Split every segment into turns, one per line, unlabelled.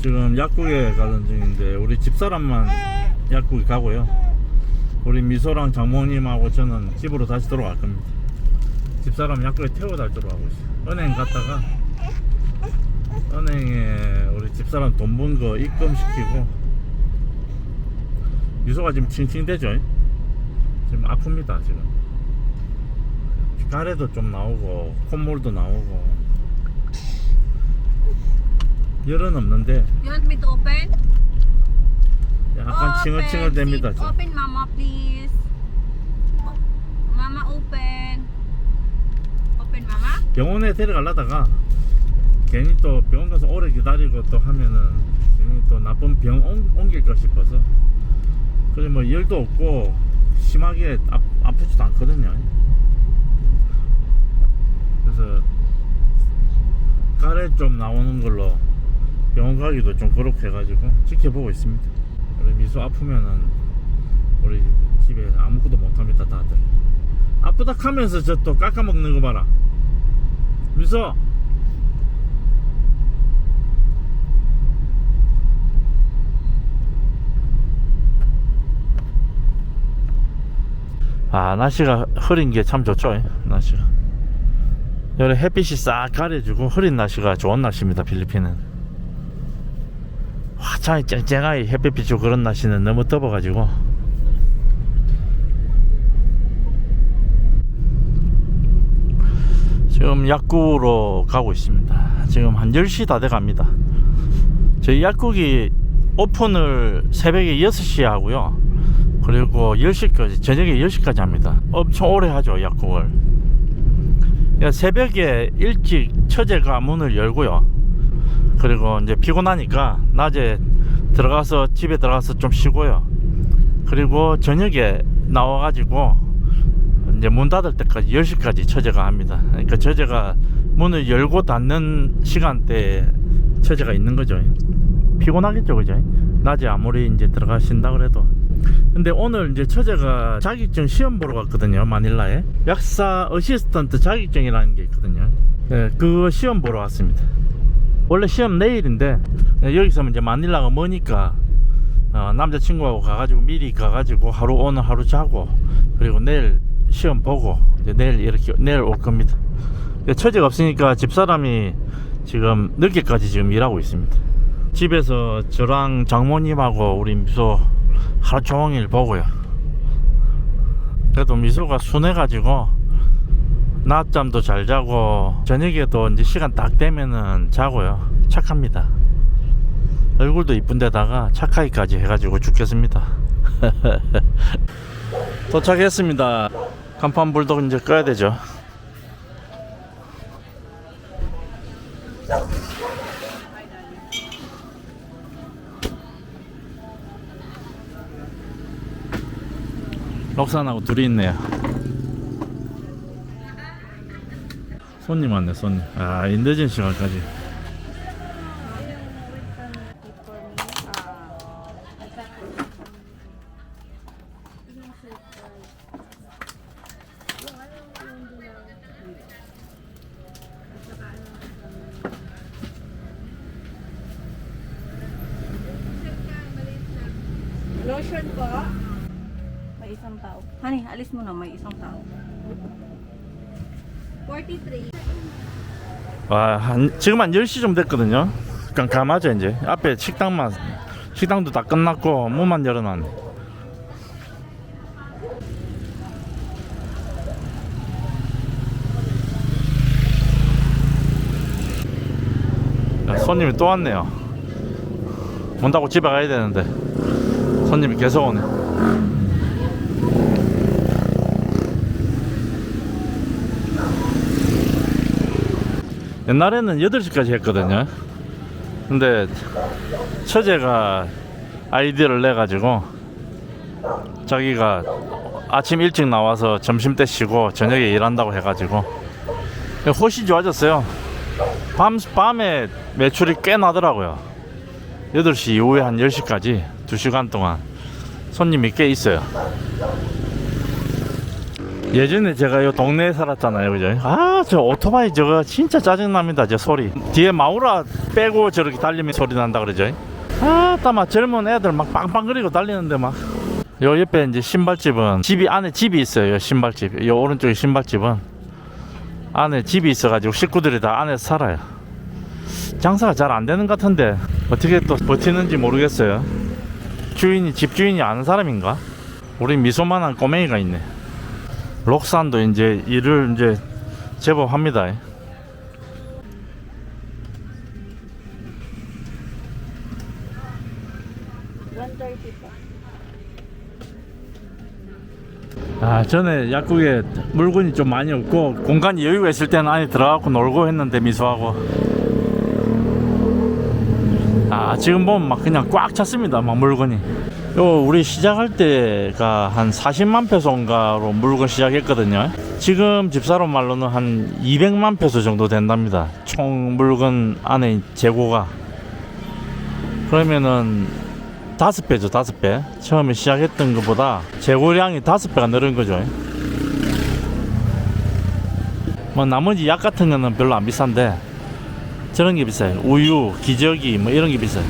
지금 약국에 가는 중인데 우리 집사람만 약국에 가고요. 우리 미소랑 장모님하고 저는 집으로 다시 돌아갈 겁니다. 집사람 약국에 태워다 주러 가고 있어요. 은행 갔다가 은행에 우리 집사람 돈 번 거 입금시키고 미소가 지금 칭칭대죠. 지금 아픕니다 지금. 가래도 좀 나오고 콧물도 나오고 열은 없는데
You want me to open?
약간 칭얼칭얼 됩니다.
Please
지금.
Open, Mama, please. Mama, open. Open, Mama.
병원에 데려가려다가 괜히 또 병원 가서 오래 기다리고 또 하면은 괜히 또 나쁜 병 옮- 옮길까 싶어서 그래 뭐 열도 없고 심하게 아, 아프지도 않거든요 그래서 가래 좀 나오는 걸로 병원 가기도 좀 그렇게 해가지고 지켜보고 있습니다. 우리 미소 아프면은 우리 집에 아무것도 못합니다 다들. 아프다 하면서 저 또 깎아먹는 거 봐라. 미소! 아 날씨가 흐린 게 참 좋죠 예, 날씨가. 여기 햇빛이 싹 가려주고 흐린 날씨가 좋은 날씨입니다 필리핀은 화창히 쨍쨍하게 햇빛 비추고 그런 날씨는 너무 더워가지고 지금 약국으로 가고 있습니다. 지금 한 10시 다 돼 갑니다. 저희 약국이 오픈을 새벽에 6시에 하고요. 그리고 10시까지, 저녁에 10시까지 합니다. 엄청 오래 하죠, 약국을. 그러니까 새벽에 일찍 처제가 문을 열고요. 그리고 이제 피곤하니까 낮에 들어가서 집에 들어가서 좀 쉬고요. 그리고 저녁에 나와가지고 이제 문 닫을 때까지 10시까지 처제가 합니다. 그러니까 처제가 문을 열고 닫는 시간대에 처제가 있는 거죠. 피곤하겠죠, 그죠? 낮에 아무리 이제 들어가신다 그래도. 근데 오늘 이제 처제가 자격증 시험 보러 갔거든요, 마닐라에. 약사 어시스턴트 자격증이라는 게 있거든요. 네, 그거 시험 보러 왔습니다. 원래 시험 내일인데 네, 여기서 이제 마닐라가 머니까 어, 남자친구하고 가가지고 미리 가가지고 하루 오늘 하루 자고 그리고 내일 시험 보고 이제 내일 이렇게 내일 올 겁니다. 근데 처제가 없으니까 집사람이 지금 늦게까지 지금 일하고 있습니다. 집에서 저랑 장모님하고 우리 미소 하루 종일 보고요. 그래도 미소가 순해가지고 낮잠도 잘 자고 저녁에도 이제 시간 딱 되면은 자고요. 착합니다. 얼굴도 이쁜데다가 착하기까지 해가지고 죽겠습니다. 도착했습니다. 간판 불도 이제 꺼야 되죠. 록산하고 둘이 있네요. 손님 왔네, 손님. 아, 이 늦은 시간까지.
Lotion po. May isang tao. Honey, alis mo na. May isang tao. 43.
와, 한, 지금 한 10시 좀 됐거든요. 깜깜하죠, 이제. 앞에 식당만, 식당도 다 끝났고, 문만 열어놨네. 야, 손님이 또 왔네요. 문 닫고 집에 가야 되는데, 손님이 계속 오네. 옛날에는 8시까지 했거든요. 근데 처제가 아이디어를 내가지고 자기가 아침 일찍 나와서 점심 때 쉬고 저녁에 일한다고 해가지고 훨씬 좋아졌어요. 밤, 밤에 매출이 꽤 나더라고요. 8시 이후에 한 10시까지 2시간 동안 손님이 꽤 있어요. 예전에 제가 이 동네에 살았잖아요, 그죠? 아, 저 오토바이 저거 진짜 짜증납니다, 저 소리. 뒤에 마우라 빼고 저렇게 달리면 소리 난다 그러죠? 아, 따마 젊은 애들 막 빵빵거리고 달리는데 막. 요 옆에 이제 신발집은 집이 안에 집이 있어요, 요 신발집. 요 오른쪽에 신발집은 안에 집이 있어가지고 식구들이 다 안에서 살아요. 장사가 잘 안 되는 것 같은데 어떻게 또 버티는지 모르겠어요. 주인이 집 주인이 아는 사람인가? 우리 미소만한 꼬맹이가 있네. 록산도 이제 일을 이제 제법 합니다. 아 전에 약국에 물건이 좀 많이 없고 공간이 여유가 있을 때는 안에 들어가고 놀고 했는데 미소하고 아 지금 보면 막 그냥 꽉 찼습니다 막 물건이. 요 우리 시작할 때가 한 40만 페소인가로 물건 시작했거든요. 지금 집사람 말로는 한 200만 페소 정도 된답니다. 총 물건 안에 재고가. 그러면은 다섯 배죠 다섯 배. 처음에 시작했던 것보다 재고량이 다섯 배가 늘은 거죠. 뭐 나머지 약 같은 거는 별로 안 비싼데 저런 게 비싸요. 우유 기저귀 뭐 이런 게 비싸요.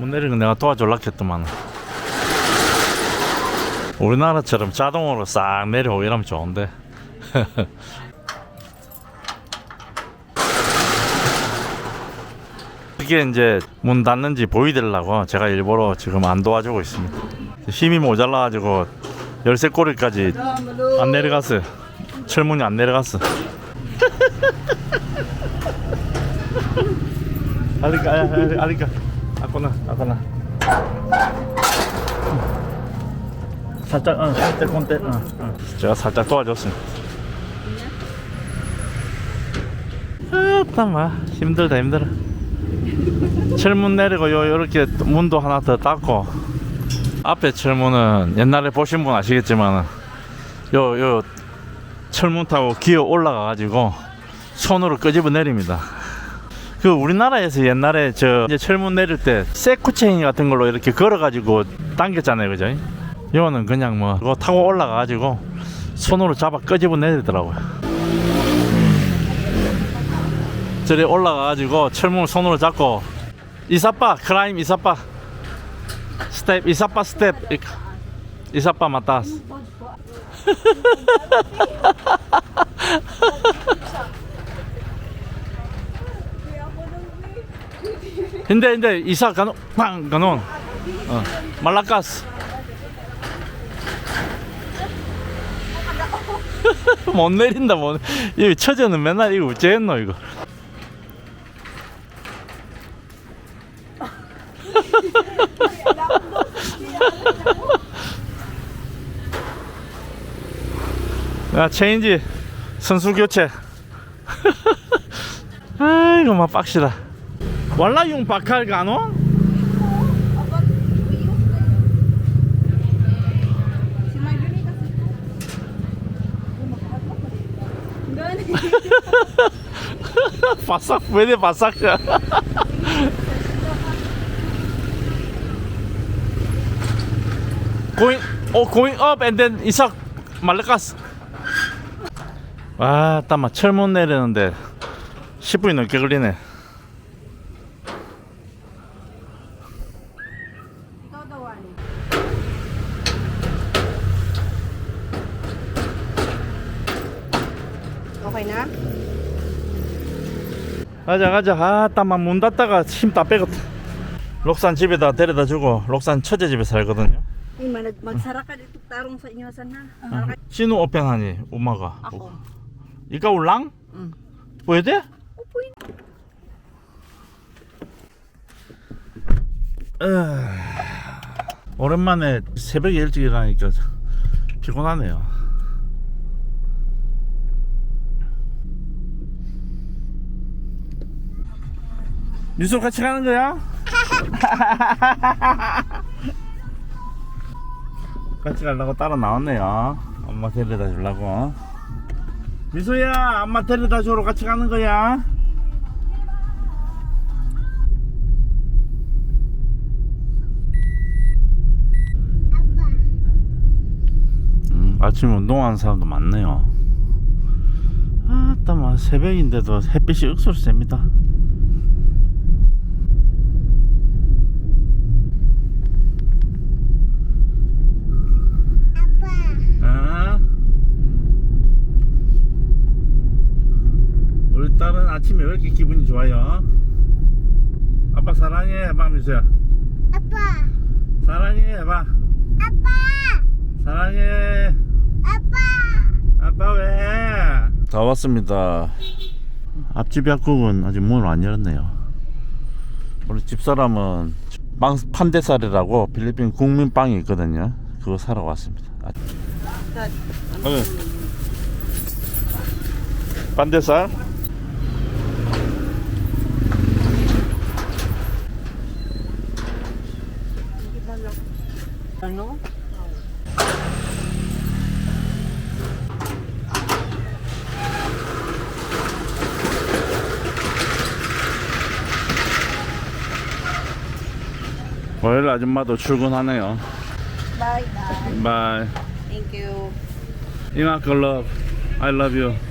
내리는 거 내가 도와줄라 했더만 우리나라처럼 자동으로 싹 내려오고 이러면 좋은데. 이게 이제 문 닫는지 보이더라고 제가 일부러 지금 안 도와주고 있습니다. 힘이 모자라가지고 열쇠 꼬리까지 안 내려갔어요. 철문이 안 내려갔어. 알리까? 알리까? 아거나 아거나 살짝 어 살짝 꼰대 어, 어. 제가 살짝 도와줬습니다 아따마 힘들다 힘들어 철문 내리고 요 요렇게 문도 하나 더 닫고 앞에 철문은 옛날에 보신 분 아시겠지만 요 요 철문 타고 기어 올라가 가지고 손으로 끄집어 내립니다 그 우리나라에서 옛날에 저 이제 철문 내릴 때 세쿠체인 같은 걸로 이렇게 걸어 가지고 당겼잖아요, 그죠? 이거는 그냥 뭐 그거 타고 올라가가지고 손으로 잡아 끄집어 내리더라고요. 저리 올라가가지고 철문을 손으로 잡고 이사빠 크라임 이사빠 스텝 이사빠 스텝 이사빠 맞다. Hindi, hindi. Isa, gano, pang, ganon. Oh. Malakas. 못 내린다, 못. 이 처제는 맨날 이거 어째했노, 이거. 야, 체인지. 선수 교체. 아이고, 막 빡시다. Wala yung bakal gano?
Si
바삭 왜 바삭? going oh going up and then 이삭 말라카스. 와, 땀아 철문 내리는데 10분이 넘게 걸리네.
Okay na?
가자 가자. 아, 땀아 문 닫다가 힘 다 빼겠다. 록산 집에다 데려다 주고 록산 처제 집에 살거든요.
Mag magsara ka dito tarong sa inyo san ha.
아, 신우 오펜하니 엄마가.
Ako.
이까 울랑?
응.
보여돼?
Opo yun.
오랜만에 새벽에 일찍 일어나니까 피곤하네요. 미소 같이 가는 거야? 같이 가려고 따라 나왔네요. 엄마 데려다 주려고. 미소야, 엄마 데려다 주러 같이 가는 거야? 음, 아침에 운동하는 사람도 많네요. 아따, 마 새벽인데도 햇빛이 억수로 셉니다. 아. 우리 딸은 아침에 왜 이렇게 기분이 좋아요? 아빠 사랑해. 해봐 미소야.
아빠,
사랑해. 해봐
아빠,
사랑해.
아빠.
아빠 왜? 다 왔습니다. 앞집 약국은 아직 문을 안 열었네요. 우리 집사람은 빵 판대살이라고 필리핀 국민 빵이 있거든요. 그거 사러 왔습니다. 아, 네. 판대살
Ano?
월요일 아줌마도 출근하네요
Bye, bye.
바이
Thank you.
이마클 love I love you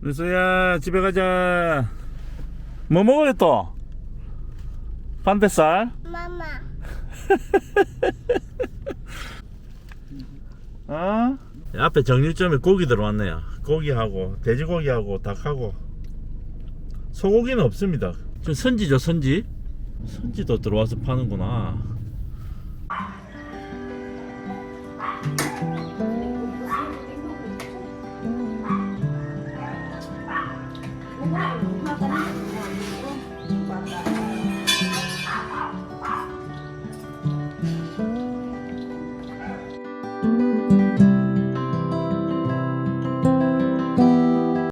민수야 집에 가자 뭐 먹을래 또? 반대살?
마마,
어? 앞에 정육점에 고기 들어왔네요. 고기하고 돼지고기하고 닭하고. 소고기는 없습니다. 저 선지죠 선지? 선지도 들어와서 파는구나